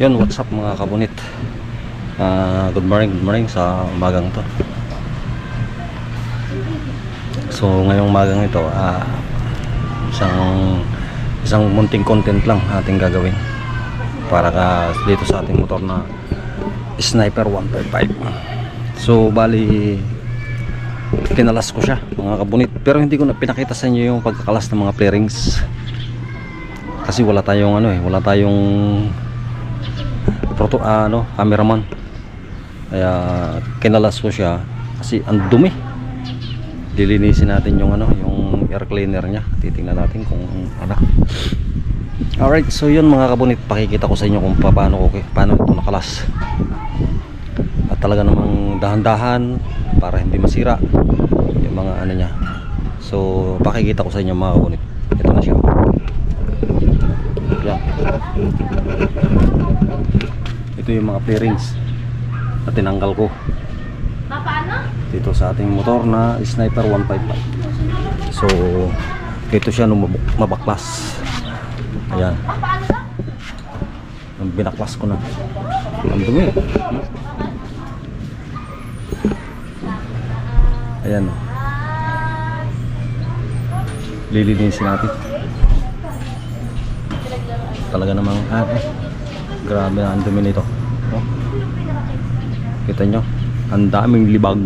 Yun, what's up mga kabunit? Ah, good morning, good morning sa umagang to. So, ngayong umagang ito, ah, isang isang munting content lang ating gagawin para ka dito sa ating motor na Sniper 155. So, bali kinalas ko siya mga kabunit pero hindi ko na pinakita sa inyo yung pagkakalas ng mga flarings kasi wala tayong ano eh wala tayong proto ah, ano cameraman. Kaya kinalas ko siya kasi ang dumi. Dilinisin natin yung ano yung air cleaner niya. Titingnan natin kung ano alright so yun mga kabunit pakikita ko sa inyo kung paano ko paano ito nakalas. At talaga namang dahan-dahan para hindi masira yung mga ano niya. So pakikita ko sa inyo mga kabunit. Ito na siya. Yan ito yung mga fairings na tinanggal ko. Dito sa ating motor na Sniper 155 so ito siya nung mabaklas. Ayan. Nung binaklas ko na. Ang dumi. Ayan. Lilinisin natin. Talaga namang ah, eh, grabe na ang dumi nito. Oh. kita nyo? Ang daming libag.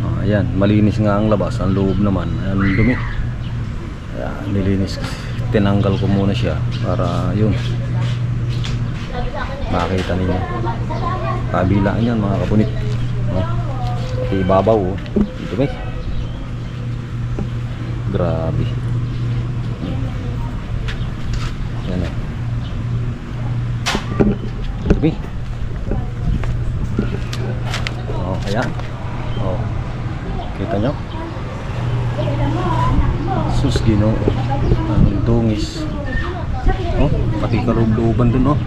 Oh, ayan. Malinis nga ang labas. Ang loob naman. Ayan dumi. Ayan nilinis. Tinanggal ko muna siya para yun. Makita ninyo. Kabilaan yan mga kapunit. Oh. pati ibabaw oh. dumi. Grabe. Yan oh. Dumi Oh, ayan. Oh. Kita nyo? Sus, ginoo. Anong dungis. Oh, pati kalooban dun, oh.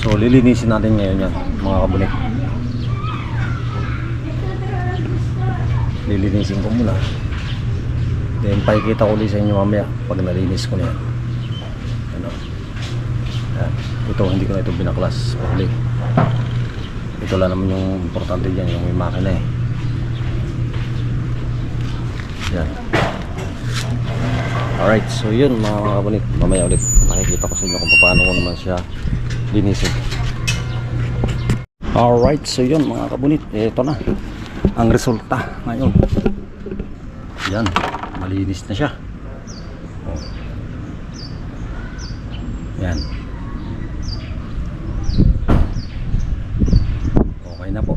So, lilinisin natin ngayon yan, mga kabunik. Lilinisin ko muna. Then, pakikita ko ulit sa inyo mamaya pag nalinis ko na yan. Ano? Yan. Ito, hindi ko na ito binaklas. Ulit ito lang naman yung importante dyan yung may makina eh. Yan. Alright so yun mga kabunit mamaya ulit makikita ko sa inyo kung paano ko naman siya linisin. Alright so yun mga kabunit ito na ang resulta ngayon. Yan malinis na siya. Oh. yan okay na po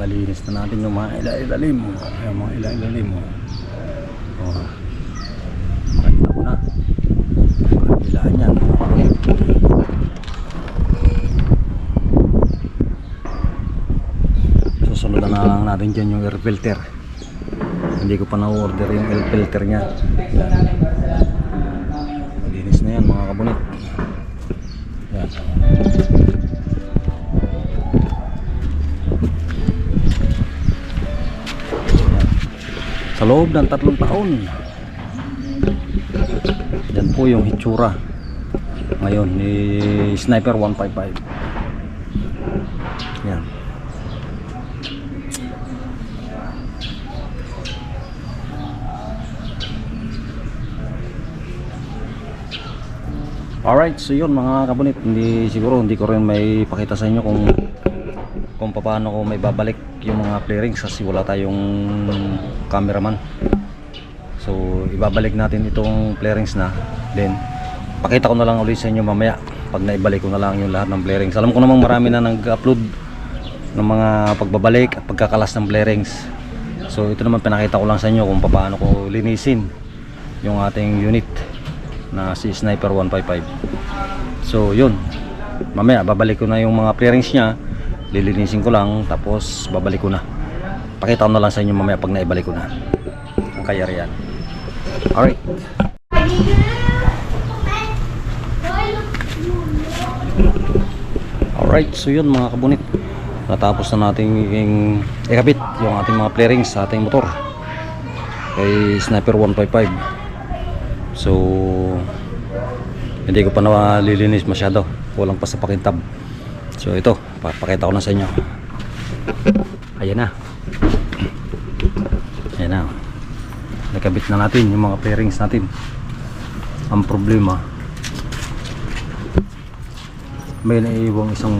nalinis na natin yung mga ila-ilalim yung mga ila-ilalim oh. makita ko na. Kabilaan yan susunod na lang natin dyan yung air filter. Hindi ko pa na-order yung air filter nya malinis na yan mga kabunit yan sa loob ng tatlong taon. Yan po yung hitsura. Ngayon ni Sniper 155 yan. Alright, so yun mga kabunit, hindi siguro hindi ko rin may pakita sa inyo kung kung paano ko may babalik yung mga flarings kasi wala tayong cameraman. So, ibabalik natin itong flarings na. Then, pakita ko na lang ulit sa inyo mamaya pag naibalik ko na lang yung lahat ng flarings. Alam ko namang marami na nag-upload ng mga pagbabalik at pagkakalas ng flarings. So, ito naman pinakita ko lang sa inyo kung paano ko linisin yung ating unit na si Sniper 155. So, yun. Mamaya, babalik ko na yung mga flarings niya lilinisin ko lang tapos babalik ko na. Pakita ko na lang sa inyo mamaya pag naibalik ko na. Ang kayarian alright. Alright so yun mga kabunit. Natapos na natin ikabit yung ating mga flarings sa ating motor. Kay Sniper 155 so Hindi ko pa nalilinis masyado. Kulang pa sa pakintab. So ito, papakita ko na sa inyo. Ayan na. Ayan na. Nakabit na natin yung mga pairings natin. Ang problema, may naiiwang isang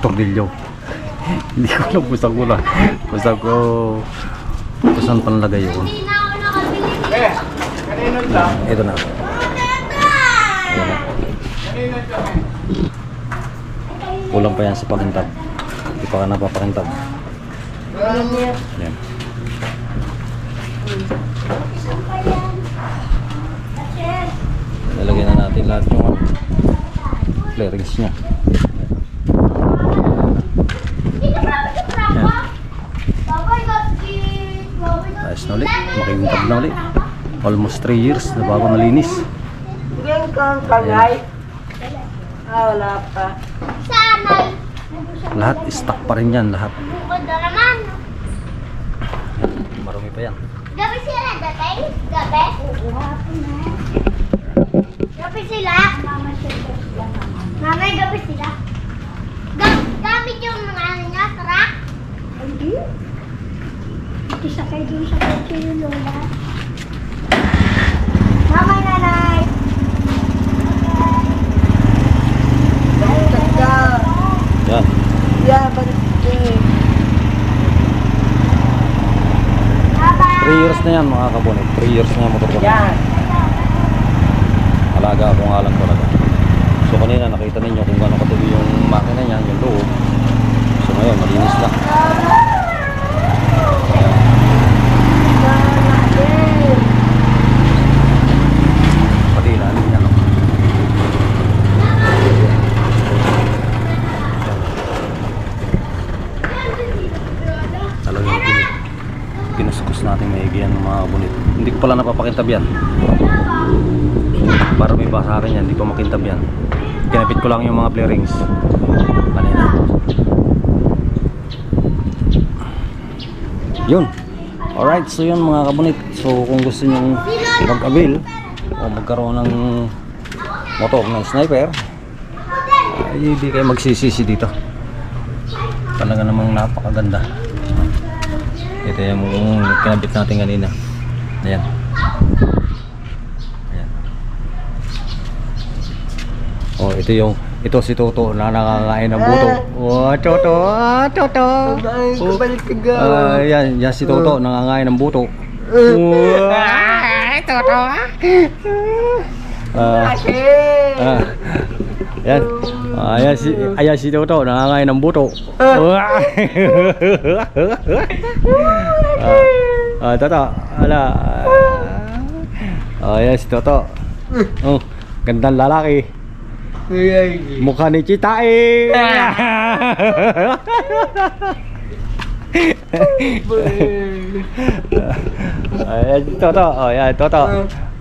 tornilyo. Hindi ko alam kung saan ko na. Kung saan ko kung saan panlagay yun. Hindi na ako nakabili. Eh, kanino to? Ito na. Ayan na. Kanino to? Kulang pa yan sa pakintab. Hindi pa ka napapakintab. Ayan. Lalagyan na natin lahat yung ano, flarings niya. Ayos na ulit. Makintab na ulit. Almost 3 years na bago nalinis. Kang kagay. Ah, wala pa. Sanay. Lahat stock pa rin yan. Lahat. Bukod na naman. Marami pa yan. Gabi sila datay? Gabi? Gabi sila? Mamay gabi sila. Ga gamit yung mga ano niya, truck? Hindi. Isakay dun sa kotse yung lola. Mamay nanay. Baliktad ka. Yan. Yeah, baliktad. Bye-bye. 3 years na yan mga kabonet. 3 years na yung motor ko. Yan. Alaga ako nga lang talaga. So kanina nakita ninyo kung gaano katuloy yung makina niya, yung loob. So ngayon, malinis na. Ayan. Pati ilalim niya, no? Talagang pin pinuskus natin maigi yan mga bunit. Hindi napapakintab yan. Para may basa akin yan, hindi pa makintab yan. Kinapit ko lang yung mga flarings. Kanina. Yun. Alright, so yun mga kabunit. So kung gusto nyo mag-avail o magkaroon ng motor ng sniper, ay hindi kayo magsisisi dito. Talaga namang napakaganda. Ito yung kinabit natin kanina. Ayan. Ito yung ito si Toto na nakakain ng buto. Oh, Toto, ah, Toto. Ay, Oh. kabalik ka ga. Ah, yan, yan si Toto nangangain ng buto. Ay, Toto. Ah, Kasi. ah, yan. Ah, ayan si ayan si Toto nangangain ng buto. ah, ah, Toto, ala. Ah, ayan si Toto. Oh, gandang lalaki. Mukha ni Chita eh. Ayan si Toto. Oh, ayan Toto.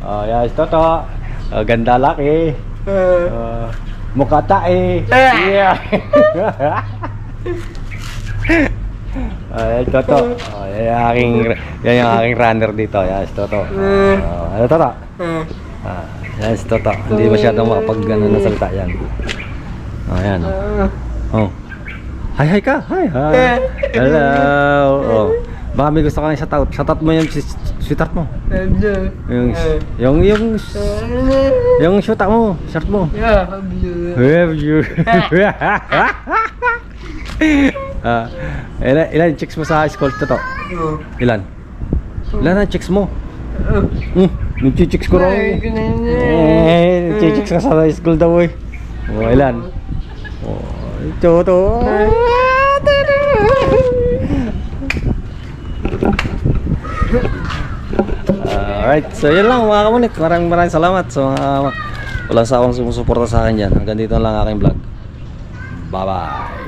Oh, ayan si Toto. Oh, ganda laki. Uh, mukha tae. Yeah. Ayan si Toto. Oh, yan yung aking, yan yung aking runner dito. Ayan si Toto. Oh, ano Toto? Ah, yan si Toto. Hindi masyadong makapag ano, nasalita yan. Oh, ayan. Oh. oh. Hi, hi ka. Hi, hi. Hello. Oh. Baka may gusto ka ng shoutout. Shoutout mo yung sweetheart mo. Yung, yung, yung, yung shoot mo. Shirt mo. Yeah, Have you? ah, ilan, ilan chicks mo sa school to to? Ilan? Ilan ang chicks mo? Hmm, nag-chicks ko raw. Eh, nag-chicks ka sa school daw eh. Oh, ilan? Oh, ito to. Alright, so yun lang mga kamunit. Maraming maraming salamat sa mga walang sawang sumusuporta sa akin dyan. Hanggang dito lang aking vlog. Bye-bye.